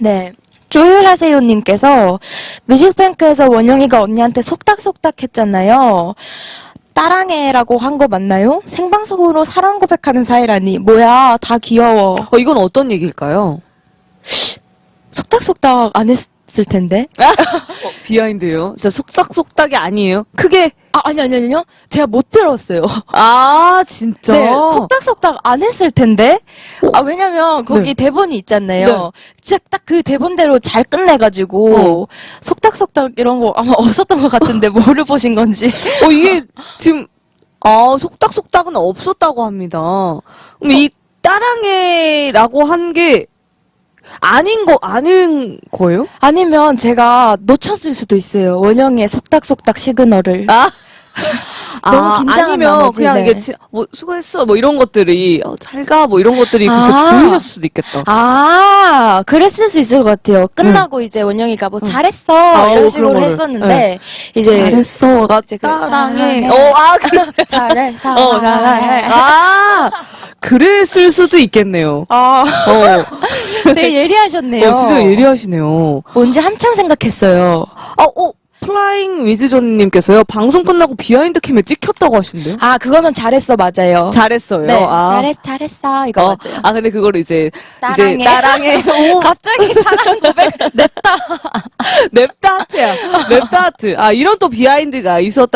네. 조율하세요님께서 뮤직뱅크에서 원영이가 언니한테 속닥속닥 했잖아요. 따랑해라고 한 거 맞나요? 생방송으로 사랑 고백하는 사이라니. 뭐야, 다 귀여워. 어, 이건 어떤 얘기일까요? 속닥속닥 안 했 을 텐데. 어, 비하인드예요. 진짜 속삭속닥이 아니에요. 크게. 아, 아니, 아니, 아니요. 제가 못 들었어요. 아, 진짜. 네, 속닥속닥 안 했을 텐데. 아, 왜냐면 거기 네. 대본이 있잖아요. 네. 진짜 딱 그 대본대로 잘 끝내가지고, 속닥속닥 이런 거 아마 없었던 것 같은데, 뭐를 보신 건지. 어, 이게 지금, 아, 속닥속닥은 없었다고 합니다. 그럼 이 따랑해라고 한 게 아닌 거, 아닌 거예요? 아니면 제가 놓쳤을 수도 있어요. 원영의 속닥속닥 시그널을. 아. 너무 긴장한 아니면 나머지, 그냥 네. 이게 지- 뭐 수고했어 뭐 이런 것들이 어, 잘가 뭐 이런 것들이 그렇게 아. 보이셨을 수도 있겠다. 아, 그랬을 수 있을 것 같아요. 끝나고 이제 원영이가 뭐 잘했어 아, 이런 어, 식으로 그런 거를. 했었는데 이제 잘했어 나 이제 그 따랑해. 사랑해. 어, 아 그, 잘했어. 어, 잘해. 아 그랬을 수도 있겠네요. 아, 어, 되게 예리하셨네요. 어 진짜 예리하시네요. 뭔지 한참 생각했어요. 아, 어 플라잉 위즈존님께서요 방송 끝나고 비하인드 캠에 찍혔다고 하신대요. 아, 그거면 잘했어 맞아요. 잘했어요. 네, 아. 잘했 잘했어 이거 어, 맞아요. 아 근데 그거를 이제 따랑해. 이제 따랑해 오 갑자기 사랑 고백 냈다. 냅다트야 냅다트 아 이런 또 비하인드가 있었다.